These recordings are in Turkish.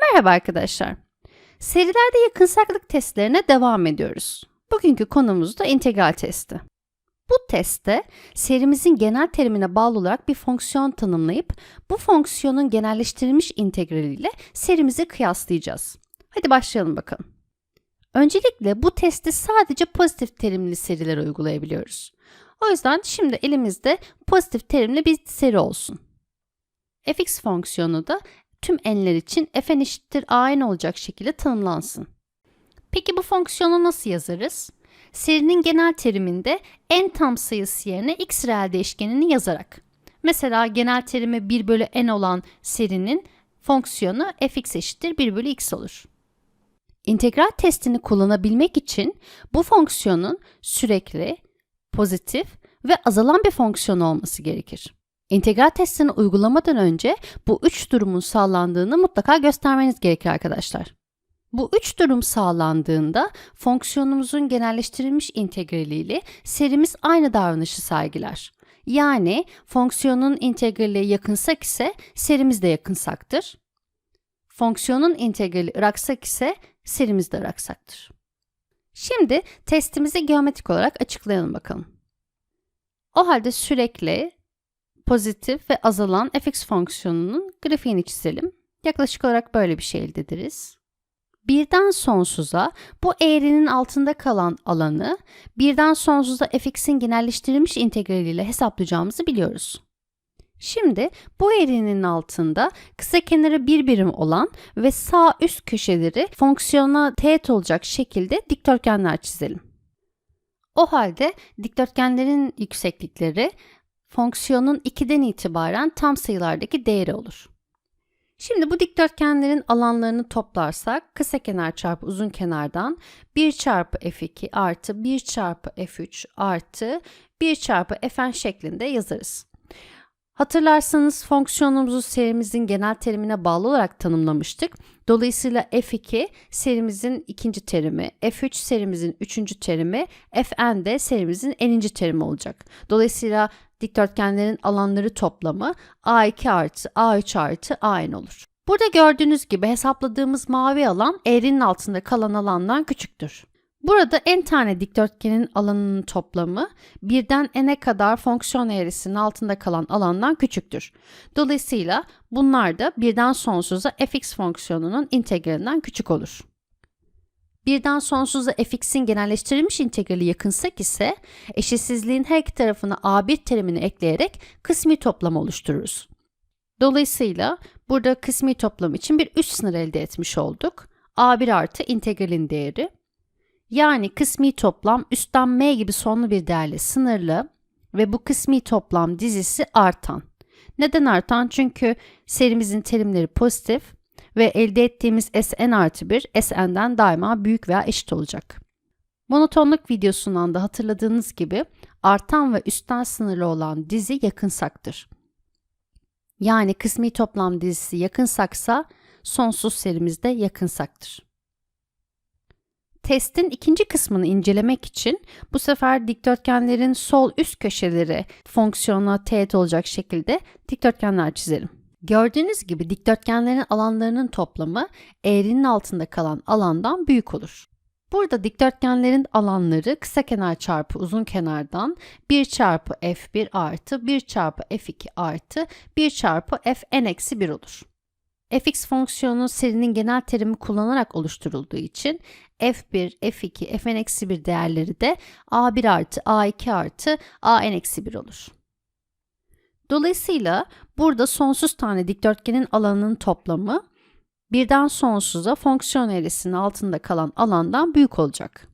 Merhaba arkadaşlar. Serilerde yakınsaklık testlerine devam ediyoruz. Bugünkü konumuz da integral testi. Bu testte serimizin genel terimine bağlı olarak bir fonksiyon tanımlayıp bu fonksiyonun genelleştirilmiş integraliyle serimizi kıyaslayacağız. Hadi başlayalım bakalım. Öncelikle bu testi sadece pozitif terimli serilere uygulayabiliyoruz. O yüzden şimdi elimizde pozitif terimli bir seri olsun. fx fonksiyonu da tüm n'ler için fn eşittir an olacak şekilde tanımlansın. Peki bu fonksiyonu nasıl yazarız? Serinin genel teriminde n tam sayısı yerine x reel değişkenini yazarak. Mesela genel terimi 1 bölü n olan serinin fonksiyonu fx eşittir 1 bölü x olur. İntegral testini kullanabilmek için bu fonksiyonun sürekli, pozitif ve azalan bir fonksiyon olması gerekir. İntegral testini uygulamadan önce bu üç durumun sağlandığını mutlaka göstermeniz gerekir arkadaşlar. Bu üç durum sağlandığında fonksiyonumuzun genelleştirilmiş integraliyle serimiz aynı davranışı sergiler. Yani fonksiyonun integrali yakınsak ise serimiz de yakınsaktır. Fonksiyonun integrali ıraksak ise serimiz de ıraksaktır. Şimdi testimizi geometrik olarak açıklayalım bakalım. O halde sürekli pozitif ve azalan fx fonksiyonunun grafiğini çizelim. Yaklaşık olarak böyle bir şey elde ederiz. Birden sonsuza bu eğrinin altında kalan alanı birden sonsuza fx'in genelleştirilmiş integraliyle hesaplayacağımızı biliyoruz. Şimdi bu eğrinin altında kısa kenarı bir birim olan ve sağ üst köşeleri fonksiyona teğet olacak şekilde dikdörtgenler çizelim. O halde dikdörtgenlerin yükseklikleri fonksiyonun 2'den itibaren tam sayılardaki değeri olur. Şimdi bu dikdörtgenlerin alanlarını toplarsak kısa kenar çarpı uzun kenardan 1 çarpı f2 artı 1 çarpı f3 artı 1 çarpı fn şeklinde yazarız. Hatırlarsanız fonksiyonumuzu serimizin genel terimine bağlı olarak tanımlamıştık. Dolayısıyla f2 serimizin ikinci terimi, f3 serimizin üçüncü terimi, fn de serimizin eninci terimi olacak. Dolayısıyla dikdörtgenlerin alanları toplamı a2 artı a3 artı an olur. Burada gördüğünüz gibi hesapladığımız mavi alan eğrinin altında kalan alandan küçüktür. Burada n tane dikdörtgenin alanının toplamı birden n'e kadar fonksiyon eğrisinin altında kalan alandan küçüktür. Dolayısıyla bunlar da birden sonsuza fx fonksiyonunun integralinden küçük olur. Birden sonsuza fx'in genelleştirilmiş integrali yakınsak ise eşitsizliğin her iki tarafına a1 terimini ekleyerek kısmi toplam oluştururuz. Dolayısıyla burada kısmi toplam için bir üst sınır elde etmiş olduk. a1 artı integralin değeri. Yani kısmi toplam üstten m gibi sonlu bir değerle sınırlı ve bu kısmi toplam dizisi artan. Neden artan? Çünkü serimizin terimleri pozitif ve elde ettiğimiz Sn artı 1 Sn'den daima büyük veya eşit olacak. Monotonluk videosundan da hatırladığınız gibi artan ve üstten sınırlı olan dizi yakınsaktır. Yani kısmi toplam dizisi yakınsaksa sonsuz serimiz de yakınsaktır. Testin ikinci kısmını incelemek için bu sefer dikdörtgenlerin sol üst köşeleri fonksiyona teğet olacak şekilde dikdörtgenler çizelim. Gördüğünüz gibi dikdörtgenlerin alanlarının toplamı eğrinin altında kalan alandan büyük olur. Burada dikdörtgenlerin alanları kısa kenar çarpı uzun kenardan 1 çarpı f1 artı 1 çarpı f2 artı 1 çarpı fn eksi 1 olur. Fx fonksiyonu serinin genel terimi kullanarak oluşturulduğu için f1, f2, fn eksi 1 değerleri de a1 artı a2 artı an eksi 1 olur. Dolayısıyla burada sonsuz tane dikdörtgenin alanının toplamı birden sonsuza fonksiyon eğrisinin altında kalan alandan büyük olacak.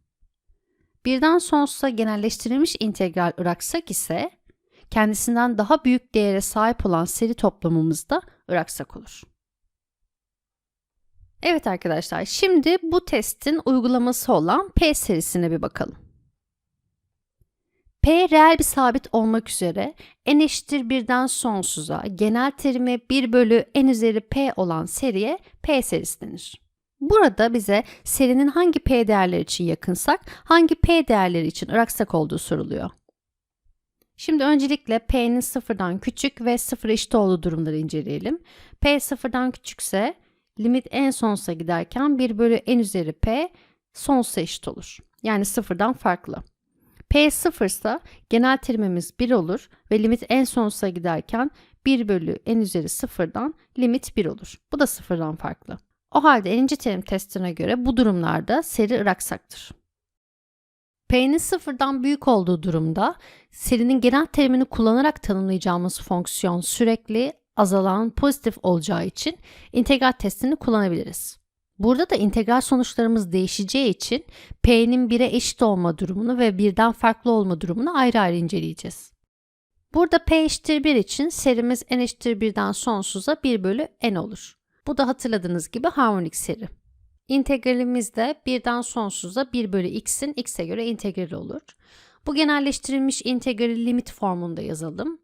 Birden sonsuza genelleştirilmiş integral ıraksak ise kendisinden daha büyük değere sahip olan seri toplamımız da ıraksak olur. Evet arkadaşlar şimdi bu testin uygulaması olan P serisine bir bakalım. P reel bir sabit olmak üzere n eşittir birden sonsuza genel terimi 1 bölü n üzeri p olan seriye P serisi denir. Burada bize serinin hangi P değerleri için yakınsak, hangi P değerleri için ıraksak olduğu soruluyor. Şimdi öncelikle P'nin sıfırdan küçük ve sıfır eşit olduğu durumları inceleyelim. P sıfırdan küçükse limit en sonsuza giderken 1 bölü n üzeri P sonsuza eşit olur. Yani sıfırdan farklı. P sıfırsa genel terimimiz 1 olur ve limit en sonsuza giderken 1 bölü n üzeri sıfırdan limit 1 olur. Bu da sıfırdan farklı. O halde n'inci terim testine göre bu durumlarda seri ıraksaktır. P'nin sıfırdan büyük olduğu durumda serinin genel terimini kullanarak tanımlayacağımız fonksiyon sürekli azalan pozitif olacağı için integral testini kullanabiliriz. Burada da integral sonuçlarımız değişeceği için P'nin 1'e eşit olma durumunu ve birden farklı olma durumunu ayrı ayrı inceleyeceğiz. Burada P eşittir 1 için serimiz n eşittir 1'den sonsuza 1 bölü n olur. Bu da hatırladığınız gibi harmonik seri. İntegralimiz de 1'den sonsuza 1 bölü x'in x'e göre integrali olur. Bu genelleştirilmiş integrali limit formunda yazalım.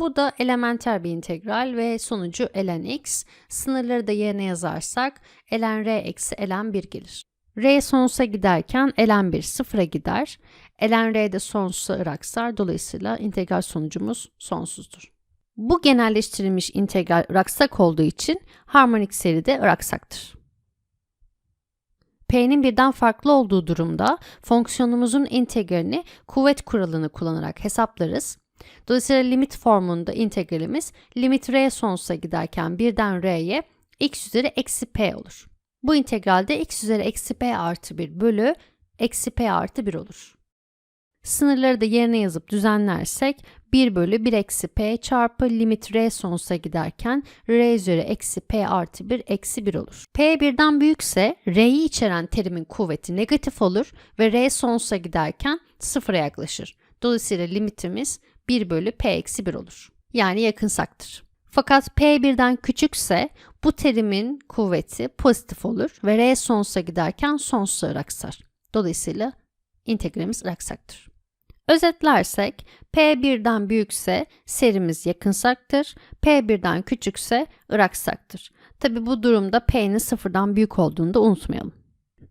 Bu da elementer bir integral ve sonucu ln x. Sınırları da yerine yazarsak ln r eksi ln 1 gelir. r sonsuza giderken ln 1 sıfıra gider. ln r de sonsuza ıraksar. Dolayısıyla integral sonucumuz sonsuzdur. Bu genelleştirilmiş integral ıraksak olduğu için harmonik seri de ıraksaktır. P'nin birden farklı olduğu durumda fonksiyonumuzun integralini kuvvet kuralını kullanarak hesaplarız. Dolayısıyla limit formunda integralimiz limit r sonsuza giderken birden r'ye x üzeri eksi p olur. Bu integralde x üzeri eksi p artı 1 bölü eksi p artı 1 olur. Sınırları da yerine yazıp düzenlersek 1 bölü 1 eksi p çarpı limit r sonsuza giderken r üzeri eksi p artı 1 eksi 1 olur. p birden büyükse r'yi içeren terimin kuvveti negatif olur ve r sonsuza giderken sıfıra yaklaşır. Dolayısıyla limitimiz 1 bölü p eksi 1 olur. Yani yakınsaktır. Fakat p birden küçükse bu terimin kuvveti pozitif olur ve r sonsuza giderken sonsuza ıraksar. Dolayısıyla integralimiz ıraksaktır. Özetlersek P birden büyükse serimiz yakınsaktır, P birden küçükse ıraksaktır. Tabi bu durumda P'nin sıfırdan büyük olduğunu da unutmayalım.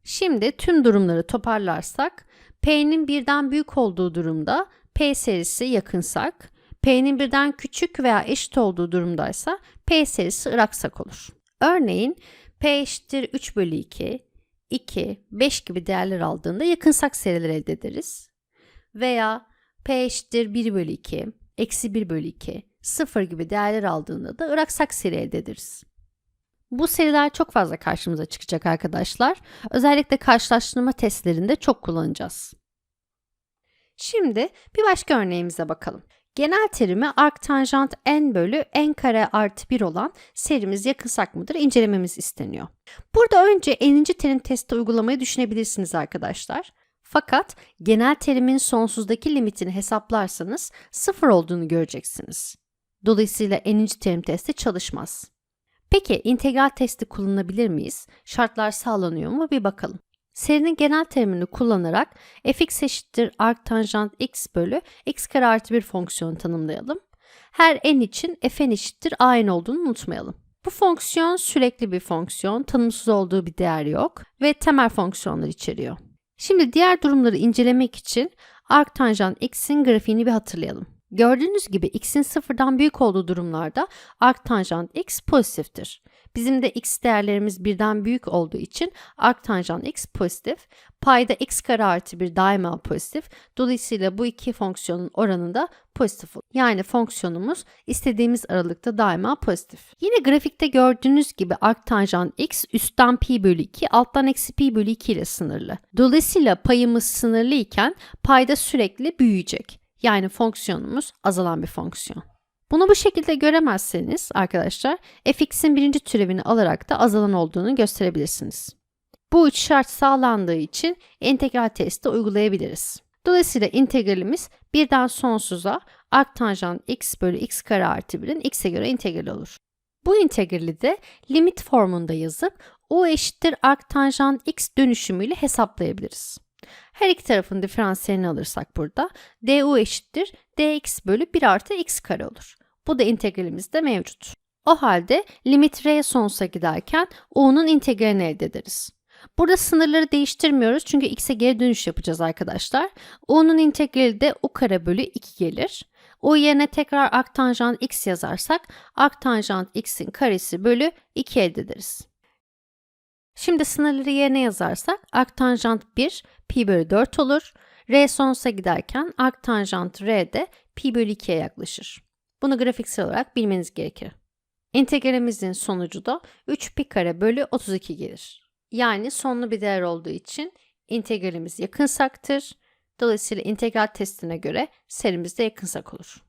Şimdi tüm durumları toparlarsak P'nin birden büyük olduğu durumda P serisi yakınsak, P'nin birden küçük veya eşit olduğu durumdaysa P serisi ıraksak olur. Örneğin P eşittir 3 bölü 2, 2, 5 gibi değerler aldığında yakınsak seriler elde ederiz. Veya P eşittir 1 bölü 2, eksi 1 bölü 2, 0 gibi değerler aldığında da ıraksak seri elde ederiz. Bu seriler çok fazla karşımıza çıkacak arkadaşlar. Özellikle karşılaştırma testlerinde çok kullanacağız. Şimdi bir başka örneğimize bakalım. Genel terimi arktanjant n bölü n kare artı 1 olan serimiz yakınsak mıdır incelememiz isteniyor. Burada önce n'inci terim testi uygulamayı düşünebilirsiniz arkadaşlar. Fakat genel terimin sonsuzdaki limitini hesaplarsanız sıfır olduğunu göreceksiniz. Dolayısıyla n'inci terim testi çalışmaz. Peki integral testi kullanabilir miyiz? Şartlar sağlanıyor mu? Bir bakalım. Serinin genel terimini kullanarak fx eşittir arktanjant x bölü x kare artı 1 fonksiyonu tanımlayalım. Her n için fn eşittir a n olduğunu unutmayalım. Bu fonksiyon sürekli bir fonksiyon, tanımsız olduğu bir değer yok ve temel fonksiyonlar içeriyor. Şimdi diğer durumları incelemek için arktanjant x'in grafiğini bir hatırlayalım. Gördüğünüz gibi x'in sıfırdan büyük olduğu durumlarda arktanjant x pozitiftir. Bizim de x değerlerimiz birden büyük olduğu için arktanjant x pozitif. Payda x kare artı 1 daima pozitif. Dolayısıyla bu iki fonksiyonun oranında pozitif olur. Yani fonksiyonumuz istediğimiz aralıkta daima pozitif. Yine grafikte gördüğünüz gibi arktanjant x üstten pi bölü 2 alttan eksi pi bölü 2 ile sınırlı. Dolayısıyla payımız sınırlı iken payda sürekli büyüyecek. Yani fonksiyonumuz azalan bir fonksiyon. Bunu bu şekilde göremezseniz arkadaşlar fx'in birinci türevini alarak da azalan olduğunu gösterebilirsiniz. Bu üç şart sağlandığı için integral testi uygulayabiliriz. Dolayısıyla integralimiz birden sonsuza arktanjant x bölü x kare artı 1'in x'e göre integrali olur. Bu integrali de limit formunda yazıp u eşittir arktanjant x dönüşümüyle hesaplayabiliriz. Her iki tarafın diferansiyelini alırsak burada du eşittir dx bölü 1 artı x kare olur. Bu da integralimizde mevcut. O halde limit r sonsuza giderken u'nun integralini elde ederiz. Burada sınırları değiştirmiyoruz çünkü x'e geri dönüş yapacağız arkadaşlar. u'nun integrali de u kare bölü 2 gelir. U yerine tekrar arctanjant x yazarsak arctanjant x'in karesi bölü 2 elde ederiz. Şimdi sınırları yerine yazarsak arctanjant 1 pi bölü 4 olur. R sonsuza giderken arctanjant R de pi bölü 2'ye yaklaşır. Bunu grafiksel olarak bilmeniz gerekir. İntegralimizin sonucu da 3 pi kare bölü 32 gelir. Yani sonlu bir değer olduğu için integralimiz yakınsaktır. Dolayısıyla integral testine göre serimiz de yakınsak olur.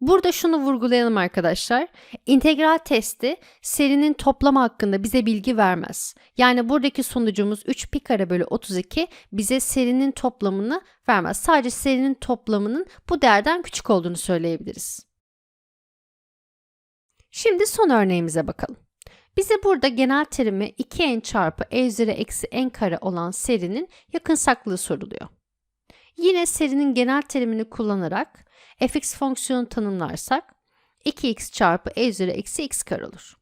Burada şunu vurgulayalım arkadaşlar. İntegral testi serinin toplamı hakkında bize bilgi vermez. Yani buradaki sonucumuz 3 pi kare bölü 32 bize serinin toplamını vermez. Sadece serinin toplamının bu değerden küçük olduğunu söyleyebiliriz. Şimdi son örneğimize bakalım. Bize burada genel terimi 2n çarpı e üzeri eksi n kare olan serinin yakınsaklığı soruluyor. Yine serinin genel terimini kullanarak fx fonksiyonu tanımlarsak 2x çarpı e üzeri eksi x kare olur.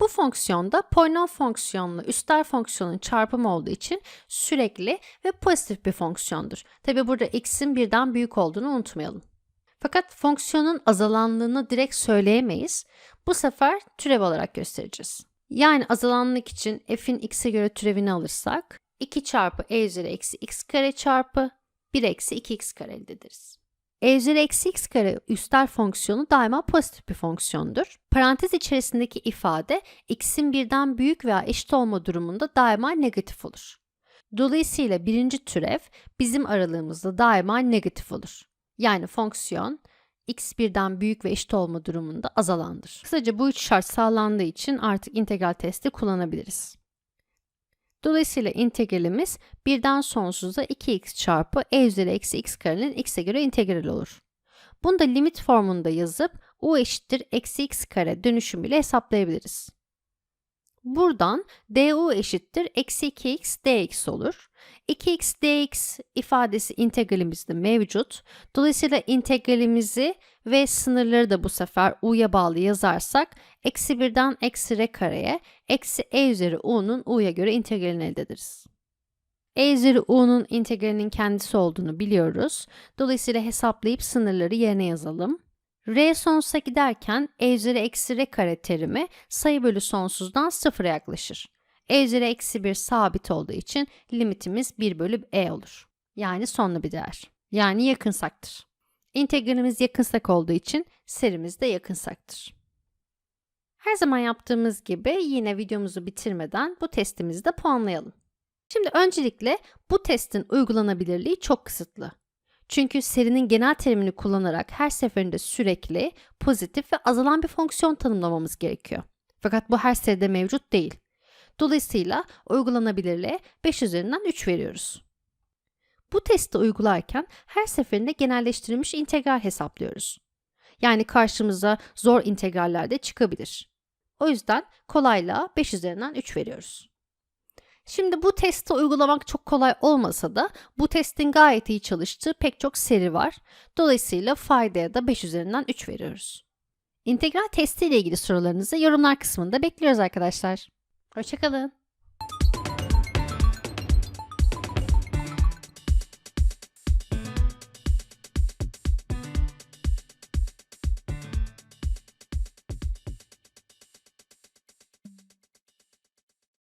Bu fonksiyonda polinom fonksiyonla üstel fonksiyonun çarpımı olduğu için sürekli ve pozitif bir fonksiyondur. Tabi burada x'in birden büyük olduğunu unutmayalım. Fakat fonksiyonun azalanlığını direkt söyleyemeyiz. Bu sefer türev olarak göstereceğiz. Yani azalanlık için f'in x'e göre türevini alırsak 2 çarpı e üzeri eksi x kare çarpı 1 eksi 2x kare elde ederiz. E üzeri eksi x kare üstel fonksiyonu daima pozitif bir fonksiyondur. Parantez içerisindeki ifade x'in birden büyük veya eşit olma durumunda daima negatif olur. Dolayısıyla birinci türev bizim aralığımızda daima negatif olur. Yani fonksiyon x birden büyük ve eşit olma durumunda azalandır. Kısaca bu üç şart sağlandığı için artık integral testi kullanabiliriz. Dolayısıyla integralimiz birden sonsuza 2x çarpı e üzeri eksi x karenin x'e göre integral olur. Bunu da limit formunda yazıp u eşittir eksi x kare dönüşümüyle hesaplayabiliriz. Buradan du eşittir eksi 2x dx olur. 2x dx ifadesi integralimizde mevcut. Dolayısıyla integralimizi ve sınırları da bu sefer u'ya bağlı yazarsak eksi 1'den eksi r kareye eksi e üzeri u'nun u'ya göre integralini elde ederiz. E üzeri u'nun integralinin kendisi olduğunu biliyoruz. Dolayısıyla hesaplayıp sınırları yerine yazalım. R sonsuza giderken e üzeri eksi r kare terimi sayı bölü sonsuzdan sıfıra yaklaşır. E üzeri eksi 1 sabit olduğu için limitimiz 1 bölü e olur. Yani sonlu bir değer. Yani yakınsaktır. İntegralimiz yakınsak olduğu için serimiz de yakınsaktır. Her zaman yaptığımız gibi yine videomuzu bitirmeden bu testimizi de puanlayalım. Şimdi öncelikle bu testin uygulanabilirliği çok kısıtlı. Çünkü serinin genel terimini kullanarak her seferinde sürekli, pozitif ve azalan bir fonksiyon tanımlamamız gerekiyor. Fakat bu her seride mevcut değil. Dolayısıyla uygulanabilirliğe 5 üzerinden 3 veriyoruz. Bu testi uygularken her seferinde genelleştirilmiş integral hesaplıyoruz. Yani karşımıza zor integraller de çıkabilir. O yüzden kolaylığa 5 üzerinden 3 veriyoruz. Şimdi bu testi uygulamak çok kolay olmasa da bu testin gayet iyi çalıştığı pek çok seri var. Dolayısıyla faydaya da 5 üzerinden 3 veriyoruz. İntegral testi ile ilgili sorularınızı yorumlar kısmında bekliyoruz arkadaşlar. Hoşçakalın.